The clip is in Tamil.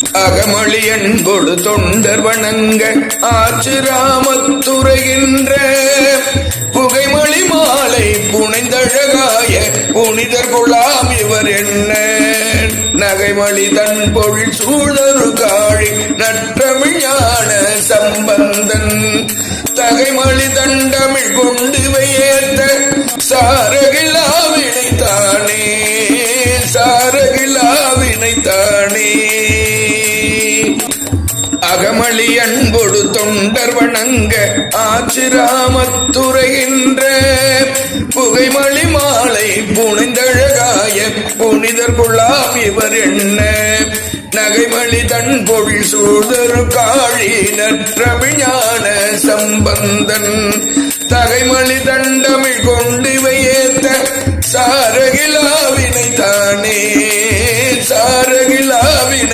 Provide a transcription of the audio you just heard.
அகமொழி கொடு தொண்டர் வணங்க ஆச்சு ராமத்துறைகின்ற புகைமொழி மாலை புனைந்தழகாய புனிதர் கொள்ளாம் இவர் என்ன? நகைமொழி தன் பொருள் சூழரு காழி நற்றமிழ் ஞான சம்பந்தன். தகைமொழி தண்டமிழ் கொண்டு வையேத்த சாரகிலா வினைத்தானே சாரகிலா அகமளி அன்பொடு தொண்டர் வணங்க. ஆச்சிராமத்துறைகின்ற புகைமளி மாலை புனிந்தழகாய புனிதர் குழாம் இவர் என்ன? நகைமளி தன் பொருள் சூதரு காழி நற்றமிழான சம்பந்தன். தகைமளி தண்டம்